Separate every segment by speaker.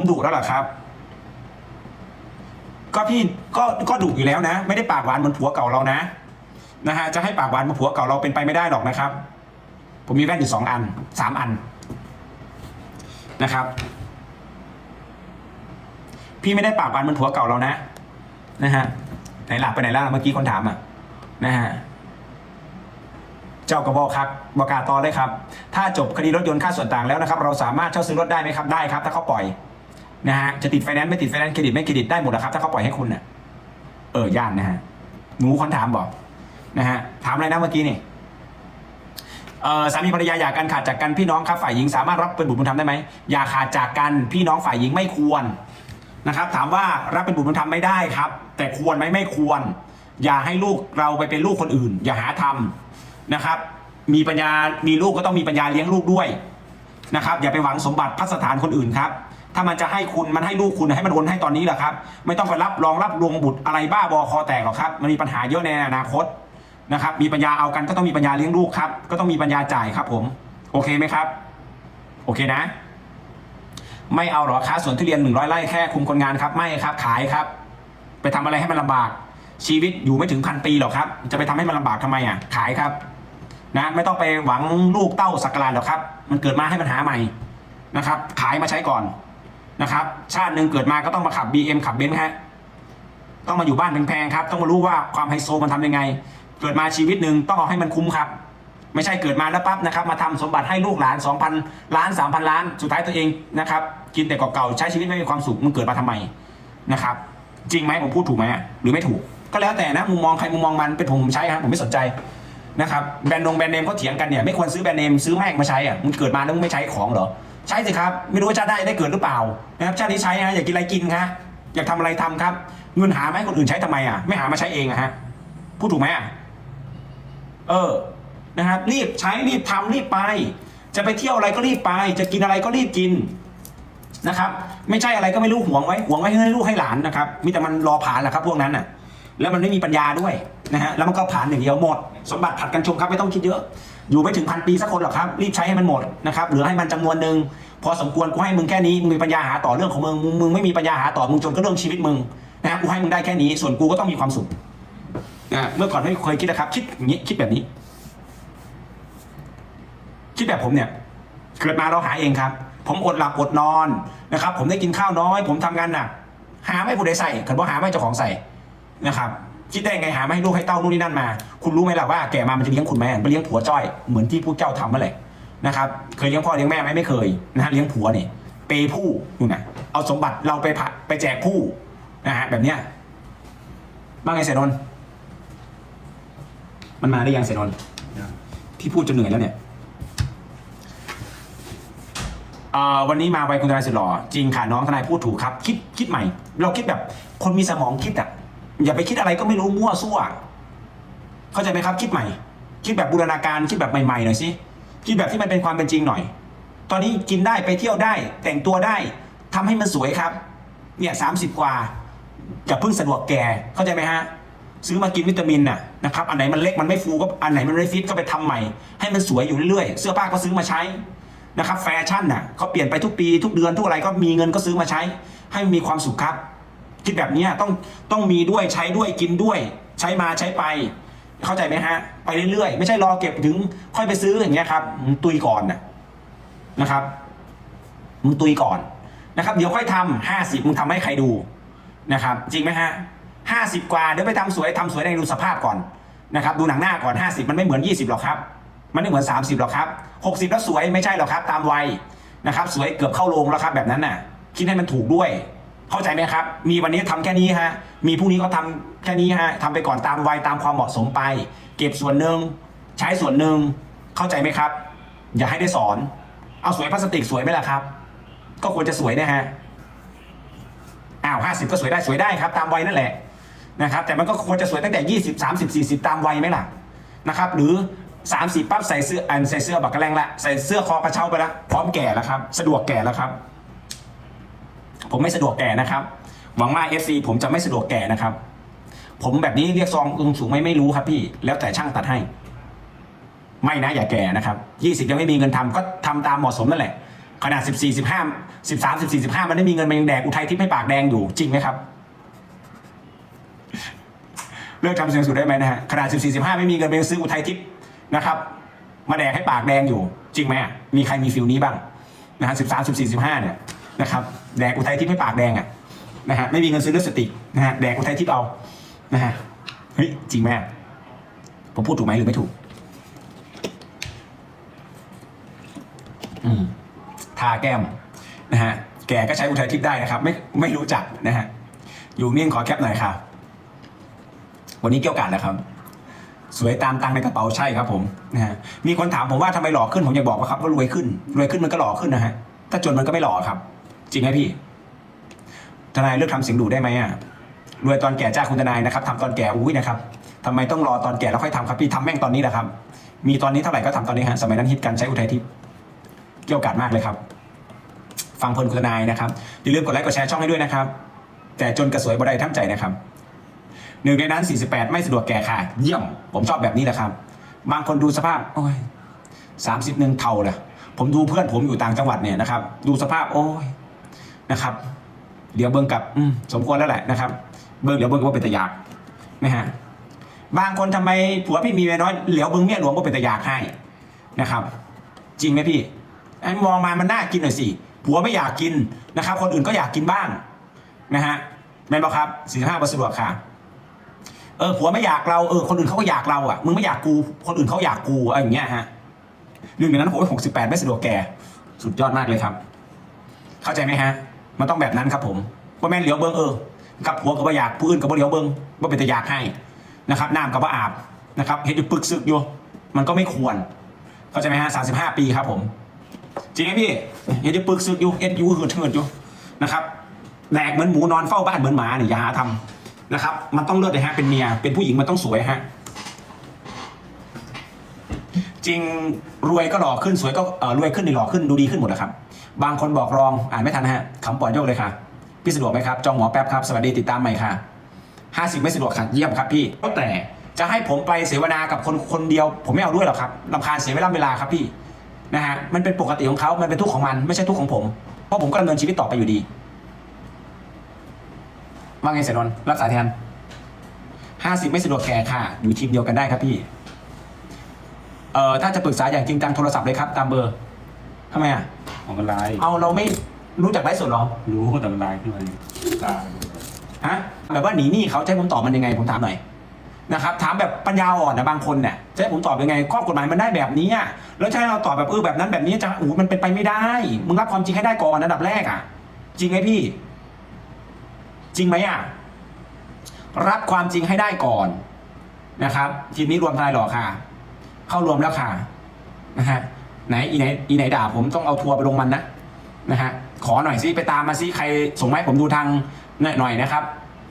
Speaker 1: ผมดุแล้วเหรอครับ ก็พี่ก็ก็ดุอยู่แล้วนะ ไม่ได้ปากหวานเหมือนผัวเก่าเรานะนะฮะจะให้ปากหวานเหมือนผัวเก่าเราเป็นไปไม่ได้หรอกนะครับ ผมมีแว่นอยู่สองอันสามอันนะครับ พี่ไม่ได้ปากหวานเหมือนผัวเก่าเรานะนะฮะไหนหลับไปไหนล่ะเมื่อกี้คนถามอะนะฮะเจ้ากระบอกครับบอกกล้าตอเลยครับ ถ้าจบคดีรถยนต์ค่าส่วนต่างแล้วนะครับ เราสามารถเช่าซื้อรถได้ไหมครับ ได้ครับ ถ้าเขาปล่อย นะฮะจะติดไฟแนนซ์ไม่ติดไฟแนนซ์เครดิตไม่เครดิตได้หมดนะครับ ถ้าเขาปล่อยให้คุณเน่ะเออย่านนะฮะหนูคนถามบอกนะฮะถามอะไรนะเมื่อกี้นี่เออสามีภรรยาหย่ากันขาดจากกันพี่น้องครับฝ่ายหญิงสามารถรับเป็นบุตรบุญธรรมได้ไหมอย่าขาดจากกันพี่น้องฝ่ายหญิงไม่ควรนะครับ ถามว่ารับเป็นบุตรบุญธรรมไม่ได้ครับ แต่ควรไหมไม่ควร อย่าให้ลูกเราไปเป็นลูกคนอื่น อย่าหาทำนะครับ มีปัญญามีลูกก็ต้องมีปัญญาเลี้ยงลูกด้วยนะครับ อย่าไปหวังสมบัติพัสถานคนอื่นครับ ถ้ามันจะให้คุณมันให้ลูกคุณให้มันโอนให้ตอนนี้แหละครับ ไม่ต้องไปรับรองรับรวงบุตรอะไรบ้าบอคอแตกหรอกครับ มันมีปัญหาเยอะในอนาคตนะครับ มีปัญญาเอากันก็ต้องมีปัญญาเลี้ยงลูกครับ ก็ต้องมีปัญญาจ่ายครับ ผม โอเคไหมครับ โอเคนะ ไม่เอาหรอค้าสวนทุเรียนหนึ่งร้อยไร่แค่คุมคนงานครับไม่ครับ ขายครับ ไปทำอะไรให้มันลำบาก ชีวิตอยู่ไม่ถึงพันปีหรอกครับ จะไปทำให้มันลำบากทำไมอะ ขายครับ นะไม่ต้องไปหวังลูกเต้าสักการะหรอกครับ มันเกิดมาให้มันหาใหม่นะครับ ขายมาใช้ก่อน นะครับ ชาติหนึ่งเกิดมาก็ต้องมาขับ BM ขับเบนซ์ฮะต้องมาอยู่บ้านแพงๆครับ ต้องมารู้ว่าความไฮโซมันทำยังไง เกิดมาชีวิตหนึ่งต้องเอาให้มันคุ้มครับ ไม่ใช่เกิดมาแล้วปั๊บนะครับ มาทำสมบัติให้ลูกหลาน 2,000 ล้าน 3,000 ล้าน สุดท้ายตัวเองนะครับ กินแต่เก่าๆใช้ชีวิตไม่มีความสุขมันเกิดมาทำไมนะครับ จริงไหมผมพูดถูกไหมหรือไม่ถูก ก็แล้วแต่นะมุมมองใครมุมมองมันเป็นผมผมใช้ครับผมไม่สนใจนะครับแบรนด์นงแบรนด์เนมเขาเถียงกันเนี่ยไม่ควรซื้อแบรนด์เนมซื้อแม่งมาใช้อะมึงเกิดมาแล้วมึงไม่ใช้ของเหรอ ใช้สิครับ ไม่รู้ว่าชาติได้ได้เกิดหรือเปล่านะครับชาตินี้ใช้ฮะอยากกินอะไรกินครับอยากทำอะไรทำครับ เงินหามาให้คนอื่นใช้ทำไมอะไม่หามาใช้เองอะฮะพูดถูกไหมอะเออนะครับรีบใช้รีบทำรีบไป จะไปเที่ยวอะไรก็รีบไป จะกินอะไรก็รีบกินนะครับไม่ใช่อะไรก็ไม่รู้ห่วงไว้ห่วงไว้ให้ลูกให้หลานนะครับมีแต่มันรอผ่านแหละครับพวกนั้นน่ะแล้วมันไม่มีปัญญาด้วยนะฮะแล้วมันก็ผ่านอย่างเดียวหมด สมบัติผัดกันชมครับไม่ต้องคิดเยอะ อยู่ไม่ถึงพันปีสักคนหรอกครับ รีบใช้ให้มันหมดนะครับเหลือให้มันจำนวนหนึ่งพอสมควรกูให้มึงแค่นี้มึงมีปัญญาหาต่อเรื่องของมึงมึงไม่มีปัญญาหาต่อมึงจนก็เรื่องชีวิตมึงนะฮะกูให้มึงได้แค่นี้ ส่วนกูก็ต้องมีความสุขนะเมื่อก่อนไม่เคยคิดนะครับ คิดอย่างนี้คิดแบบนี้ คิดแบบผมเนี่ย เกิดมาเราหาเองครับ ผมอดหลับอดนอนนะครับ ผมได้กินข้าวน้อย ผมทำงานหนักหาไม่ผู้ใดใส่ขันว่าหาไม่เจ้าของใส่นะครับ คิดได้ไงหาไม่ให้ลูกให้เต้านู่นนี่นั่นมา คุณรู้ไหมล่ะว่าแก่มามันจะเลี้ยงคุณไหมไปเลี้ยงผัวจ้อยเหมือนที่ผู้เจ้าทำมาแหละนะครับเคยเลี้ยงพ่อเลี้ยงแม่ไหมไม่เคยนะฮะเลี้ยงผัวเนี่ยเปย์ผู้นู่นนะเอาสมบัติเราไปผัดไปแจกผู้นะฮะแบบเนี้ยบ้างไงเสนนมันมาได้ยังเสนนท์พี่พูดจนเหนื่อยแล้วเนี่ยอ่อวันนี้มาไวคุณทนายสุดหล่อจริงค่ะน้องทนายพูดถูกครับ คิดคิดใหม่ เราคิดแบบคนมีสมองคิดอะ อย่าไปคิดอะไรก็ไม่รู้มั่วซั่ว เข้าใจไหมครับ คิดใหม่ คิดแบบบูรณาการคิดแบบใหม่ๆหน่อยสิคิดแบบที่มันเป็นความเป็นจริงหน่อย ตอนนี้กินได้ไปเที่ยวได้ แต่งตัวได้ทำให้มันสวยครับ เนี่ยสามสิบกว่าอย่าเพิ่งสะดวกแก่เข้าใจไหมฮะซื้อมากินวิตามินน่ะนะครับอันไหนมันเล็กมันไม่ฟูก็อันไหนมันไม่ฟิตก็ไปทำใหม่ ให้มันสวยอยู่เรื่อยๆ เสื้อผ้าก็ซื้อมาใช้นะครับแฟชั่นน่ะเขาเปลี่ยนไปทุกปีทุกเดือนทุกอะไรก็มีเงินก็ซื้อมาใช้ ให้มีความสุขครับ คิดแบบนี้ต้องต้องมีด้วยใช้ด้วยกินด้วย ใช้มาใช้ไป เข้าใจไหมฮะ ไปเรื่อยๆ ไม่ใช่รอเก็บถึงค่อยไปซื้ออย่างเงี้ยครับมึงตุยก่อนนะนะครับมึงตุยก่อนนะครับ เดี๋ยวค่อยทำห้าสิบมึงทำให้ใครดูนะครับ จริงไหมฮะห้าสิบกว่าเดี๋ยวไปทำสวยทำสวยในดูสภาพก่อนนะครับ ดูหนังหน้าก่อนห้าสิบมันไม่เหมือนยี่สิบหรอกครับ มันไม่เหมือนสามสิบหรอกครับหกสิบแล้วสวยไม่ใช่หรอกครับ ตามวัยนะครับ สวยเกือบเข้าโรงแล้วครับแบบนั้นน่ะ คิดให้มันถูกด้วย เข้าใจไหมครับ มีวันนี้ทำแค่นี้ฮะ มีพรุ่งนี้ก็ทำแค่นี้ฮะทำไปก่อนตามวัยตามความเหมาะสมไป เก็บส่วนหนึ่งใช้ส่วนหนึ่งเข้าใจไหมครับ อย่าให้ได้สอน เอาสวยพลาสติกสวยไหมล่ะครับ ก็ควรจะสวยนะฮะอ้าวห้าสิบก็สวยได้สวยได้ครับ ตามวัยนั่นแหละนะครับ แต่มันก็ควรจะสวยตั้งแต่ยี่สิบสามสิบสี่สิบตามวัยไหมล่ะนะครับ หรือสามสิบปั๊บใส่เสื้ออันใส่เสื้อบักกระแลงละใส่เสื้อคอกระเช้าไปละพร้อมแก่แล้วครับ สะดวกแก่แล้วครับ ผมไม่สะดวกแก่นะครับ หวังว่าเอฟซีผมจะไม่สะดวกแก่นะครับ ผมแบบนี้เรียกซองอึงสูงไม่ไม่รู้ครับพี่ แล้วแต่ช่างตัดให้ ไม่นะอย่าแก่นะครับยี่สิบยังไม่มีเงินทำก็ทำตามเหมาะสมนั่นแหละ ขนาด14 15 13 14 15มันไม่มีเงินมันยังแดกอุทัยทิพย์ให้ปากแดงอยู่จริงไหมครับเลิกทำเสียงสูงได้ไหมนะฮะขนาด14 15ไม่มีเงินไปซื้ออุทัยทิพย์นะครับ มาแดกให้ปากแดงอยู่ จริงไหมมีใครมีฟิลนี้บ้างนะฮะ13 14 15เนี่ย นะครับแดกอุทัยทิพย์ให้ปากแดงอะนะฮะไม่มีเงินซื้อเลือดสตินะฮะแดกอุทัยทิพย์เอานะฮะเฮ้ยจริงไหมผมพูดถูกไหมหรือไม่ถูกอืมทาแก้มนะฮะแกก็ใช้อุทัยทิพย์ได้นะครับ ไม่ไม่รู้จักนะฮะอยู่นิ่งขอแคปหน่อยครับวันนี้เกี่ยวกันแล้วครับ สวยตามตังในกระเป๋าใช่ครับ ผมนะฮะมีคนถามผมว่าทำไมหล่อขึ้นผมอยากบอกว่าครับว่ารวยขึ้น รวยขึ้นมันก็หล่อขึ้นนะฮะถ้าจนมันก็ไม่หล่อครับ จริงไหมพี่ ทนายเลิกทำเสียงดูได้ไหมอะรวยตอนแก่จ้าคุณทนายนะครับทำตอนแก่อุ้ยนะครับทำไมต้องรอตอนแก่แล้วค่อยทำครับพี่ทำแม่งตอนนี้แหละครับ มีตอนนี้เท่าไหร่ก็ทำตอนนี้ฮะสมัยนั้นฮิตกันใช้อุทัยทิพย์เกี่ยวกัดมากเลยครับ ฟังเพลินคุณนายนะครับอย่าลืมกดไลค์กดแชร์ช่องให้ด้วยนะครับ แต่จนกระสวยบดายท่ามใจนะครับหนึ่งในนั้น 48 ไม่สะดวกแก่ค่ะ เยี่ยม ผมชอบแบบนี้แหละครับ บางคนดูสภาพโอ้ยสามสิบหนึ่งเท่าเลยผมดูเพื่อนผมอยู่ต่างจังหวัดเนี่ยนะครับ ดูสภาพโอ้ย นะครับเดี๋ยวเบิ้งกับมสมควรแล้วแหละนะครับ เบิ้งเดี๋ยวเบิ้งว่าเป็นตะยากนะฮะบางคนทำไมผัวพี่มีเมียน้อยเหลียวเบิ้งเมียหลวงว่าเป็นตะยากให้นะครับ จริงไหมพี่ไอ้มองมามันน่ากินหน่อยสิผัวไม่อยากกินนะครับ คนอื่นก็อยากกินบ้างนะฮะแม่นบอกครับสี่ห้าสะดวกค่ะเออผัวไม่อยากเราเออคนอื่นเขาก็อยากเราอะมึงไม่อยากกูคนอื่นเขาอยากกูอะไรอย่างเงี้ยฮะหนึ่งในนั้นผมหกสิบแปดไม่สะดวกแก่สุดยอดมากเลยครับ เข้าใจไหมฮะ มันต้องแบบนั้นครับผมว่าแม่นเหลียวเบิงเออกับผัวก็บ่อยากผู้อื่นก็บ่เหลียวเบิงว่าเป็นแต่อยากให้นะครับน้ำก็บ่อาบนะครับเห็นอยู่ปึกซึกอยู่มันก็ไม่ควรเข้าใจไหมฮะสามสิบห้าปีครับผมจริงไหมพี่เห็นจะปึกซึกอยู่เอ็ดยูหืดเถิดอยู่นะครับแหลกเหมือนหมูนอนเฝ้าบ้านเหมือนหมาเนี่ยอย่าหาทำนะครับ มันต้องเลือดเลยฮะเป็นเมียเป็นผู้หญิงมันต้องสวยฮะจริงรวยก็หล่อขึ้นสวยก็เออรวยขึ้นนี่หล่อขึ้นดูดีขึ้นหมดนะครับ บางคนบอกรองอ่านไม่ทันฮะคำปล่อยโยกเลยค่ะ พี่สะดวกไหมครับ จองหมอแป๊บครับ สวัสดีติดตามใหม่ค่ะห้าสิบไม่สะดวกค่ะเยี่ยมครับพี่ก็แต่จะให้ผมไปเสวนากับคนคนเดียว ผมไม่เอาด้วยหรอกครับลำคาญเสียเวลาเวลาครับพี่นะฮะมันเป็นปกติของเขามันเป็นทุกข์ของมัน ไม่ใช่ทุกข์ของผม เพราะผมก็ดำเนินชีวิตต่อไปอยู่ดีว่าไงเสนนรักษาแทนห้าสิบไม่สะดวกแก่ค่ะ อยู่ทีมเดียวกันได้ครับพี่เอ่อถ้าจะปรึกษาอย่างจริงจังโทรศัพท์เลยครับ ตามเบอร์ทำไมอะ
Speaker 2: ของมันลาย
Speaker 1: เอาเราไม่รู้จักไลฟ์สดเหรอ
Speaker 2: รู้แต่มันลายขึ้นมาตา
Speaker 1: ฮะแบบว่าหนีหนี้เขาจะให้ผมตอบมันยังไงผมถามหน่อยนะครับถามแบบปัญญาอ่อนนะบางคนเนี่ยจะให้ผมตอบยังไงข้อกฎหมายมันได้แบบนี้อะแล้วจะให้เราตอบแบบเออแบบนั้นแบบนี้จะอู้มันเป็นไปไม่ได้ มึงรับความจริงให้ได้ก่อนอันดับแรกอะ จริงไหมพี่ จริงไหมอะ รับความจริงให้ได้ก่อนนะครับ ทีมนี้รวมทนายหรอค่ะ เข้ารวมแล้วค่ะนะฮะ ไหนอีไหนอีไหนด่าผมต้องเอาทัวร์ไปลงมันนะนะฮะขอหน่อยสิไปตามมาสิใครส่งมาให้ผมดูทางหน่อยหน่อยนะครับ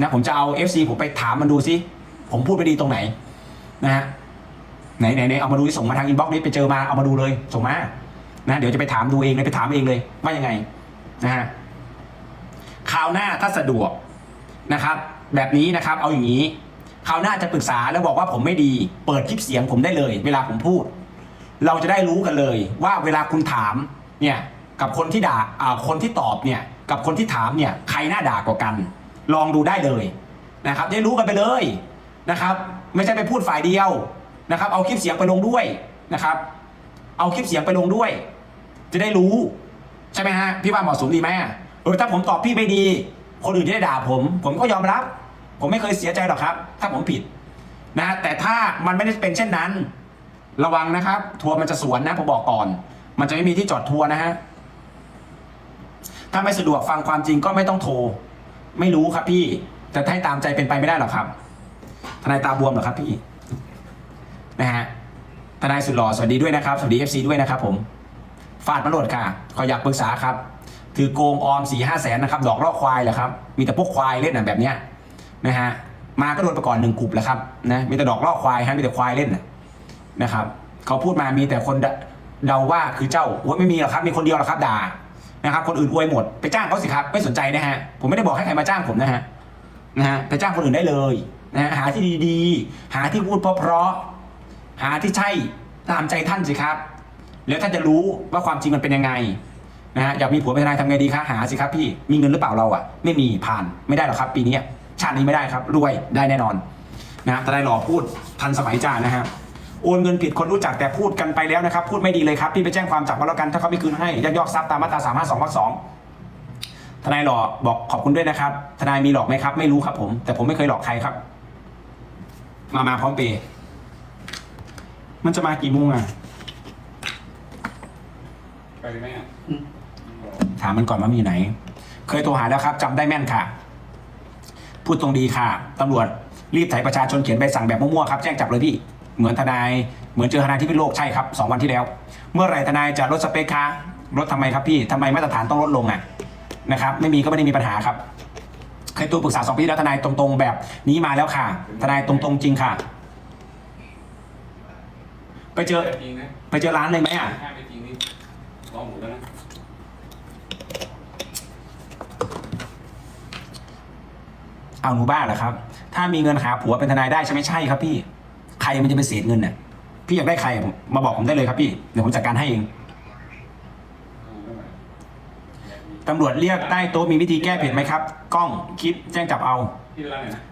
Speaker 1: นะผมจะเอา FC ผมไปถามมันดูสิผมพูดไปดีตรงไหนนะฮะไหนไหนไหนเอามาดูที่ส่งมาทางอินบ็อกซ์นี้ไปเจอมาเอามาดูเลยส่งมานะเดี๋ยวจะไปถามดูเองเลยไปถามเองเลยว่ายังไงนะฮะคราวหน้าถ้าสะดวกนะครับ แบบนี้นะครับเอาอย่างนี้คราวหน้าจะปรึกษาแล้วบอกว่าผมไม่ดี เปิดคลิปเสียงผมได้เลย เวลาผมพูด เราจะได้รู้กันเลยว่าเวลาคุณถามเนี่ยกับคนที่ด่าอ่าคนที่ตอบเนี่ยกับคนที่ถามเนี่ยใครหน้าด่ากว่ากัน ลองดูได้เลยนะครับ ได้รู้กันไปเลยนะครับ ไม่ใช่ไปพูดฝ่ายเดียวนะครับ เอาคลิปเสียงไปลงด้วยนะครับ เอาคลิปเสียงไปลงด้วย จะได้รู้ ใช่ไหมฮะพี่ว่าเหมาะสมดีไหมเออถ้าผมตอบพี่ไม่ดี คนอื่นจะได้ด่าผม ผมก็ยอมรับ ผมไม่เคยเสียใจหรอกครับ ถ้าผมผิดนะแต่ถ้ามันไม่ได้เป็นเช่นนั้น ระวังนะครับ ทัวร์มันจะสวนนะผมบอกก่อน มันจะไม่มีที่จอดทัวร์นะฮะ ถ้าไม่สะดวกฟังความจริงก็ไม่ต้องโทร ไม่รู้ครับพี่ แต่ให้ตามใจเป็นไปไม่ได้หรอกครับ ทนายตาบวมเหรอครับพี่ นะฮะ ทนายสุดหล่อสวัสดีด้วยนะครับ สวัสดีเอฟซีด้วยนะครับผม ฟาดมาโหลดค่ะ ขออยากปรึกษาครับ ถือโกงออมสี่ห้าแสนนะครับ ดอกล่อควายแหละครับ มีแต่พวกควายเล่นนะแบบเนี้ยนะฮะ มาก็โดนไปก่อนหนึ่งกลุ่มแล้วครับ นะ มีแต่ดอกล่อควายฮะ มีแต่ควายเล่นนะ นะครับเขาพูดมามีแต่คนเดาว่าคือเจ้าโอ้ยไม่มีหรอกครับ มีคนเดียวหรอกครับด่านะครับ คนอื่นอวยหมดไปจ้างเขาสิครับ ไม่สนใจนะฮะผมไม่ได้บอกให้ใครมาจ้างผมนะฮะนะฮะไปจ้างคนอื่นได้เลยนะฮะหาที่ดีๆ หาที่พูดเพราะๆหาที่ใช่ตามใจท่านสิครับ แล้วท่านจะรู้ว่าความจริงมันเป็นยังไงนะฮะอยากมีผัวเป็นนายทำไงดีคะหาสิครับพี่มีเงินหรือเปล่าเราอะ ไม่มีผ่านไม่ได้หรอกครับ ปีนี้ชาตินี้ไม่ได้ครับรวยได้แน่นอนนะทนายหล่อพูดทันสมัยจ้านะฮะ โอนเงินผิดคนรู้จักแต่พูดกันไปแล้วนะครับ พูดไม่ดีเลยครับพี่ไปแจ้งความจับมาแล้วกันถ้าเขาไม่คืนให้ยักยอกทรัพย์ตามมาตราสามห้าสองวรรคสองทนายหล่อบอกขอบคุณด้วยนะครับ ทนายมีหลอกไหมครับ ไม่รู้ครับผม แต่ผมไม่เคยหลอกใครครับ มามาพร้อมเปย์มันจะมากี่โมงอะ
Speaker 2: ไปไหมอะ
Speaker 1: ถามมันก่อนว่ามันอยู่ไหน เคยโทรหาแล้วครับจำได้แม่นค่ะ พูดตรงดีค่ะตำรวจรีบไถประชาชนเขียนใบสั่งแบบมั่วๆครับ แจ้งจับเลยพี่ เหมือนทนายเหมือนเจอทนายที่พิษณุโลกใช่ครับสองวันที่แล้ว เมื่อไหร่ทนายจะลดสเปคคะลดทำไมครับพี่ทำไมมาตรฐานต้องลดลงอะนะครับไม่มีก็ไม่ได้มีปัญหาครับเคยตัวปรึกษาสองปีที่แล้วทนายตรงๆแบบนี้มาแล้วค่ะ ทนายตรงๆจริงค่ะ ไปเจอ
Speaker 2: จริงนะ
Speaker 1: ไปเจอร้านเลยไหมอะ
Speaker 2: ถ้าไม่จริงนี่ร้องหมูแล้วนะ
Speaker 1: เอาหนูบ้าเหรอครับ ถ้ามีเงินหาผัวเป็นทนายได้ใช่ไหมใช่ครับพี่ใค รมันจะไปเสียเงินเนี่ยพี่อยากได้ใครผมมาบอกผมได้เลยครับพี่เดี๋ยวผมจัดการให้เองตำรวจเรียกใต้โต๊ะมีวิธีแก้เผ็ดไหมครับ กล้องคลิปแจ้งจับเอา
Speaker 2: ที่ร้านไหนนะ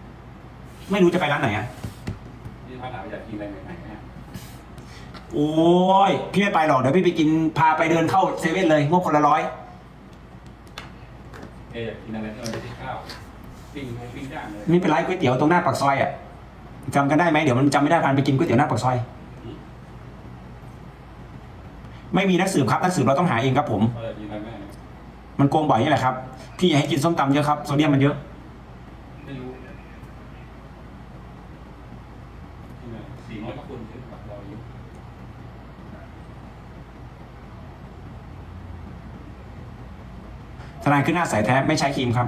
Speaker 1: ไม่รู้จะไปร้านไหนอะ
Speaker 2: ที่พักถามอยากกินอะไรไหนๆนะ
Speaker 1: โอ้ยพี่ไม่ไปหรอกเดี๋ยวพี่ไปกินพาไปเดินเข้าเซเว่นเลยงบคนละร้อย
Speaker 2: เออยากกินอะไรที่มันไม่ใช่ข้าวปิ้งไหมปิ้งย่างเลย
Speaker 1: ไม่เป็นไรก๋วยเตี๋ยวตรงหน้าปากซอยอะ จำกันได้ไหมเดี๋ยวมันจำไม่ได้พันไปกินก๋วยเตี๋ยวหน้าปากซอย ไม่มีนักสืบครับนักสืบเราต้องหาเองครับผม
Speaker 2: มัน
Speaker 1: โกงบ่อยนี่แหละครับ พี่อย่าให้กินส้มตำเยอะครับโซเดียมมันเยอะ
Speaker 2: ทนาคนที่ปักรออยู่
Speaker 1: ทนายขึ้นหน้าใสแท้ไม่ใช้ครีมครับ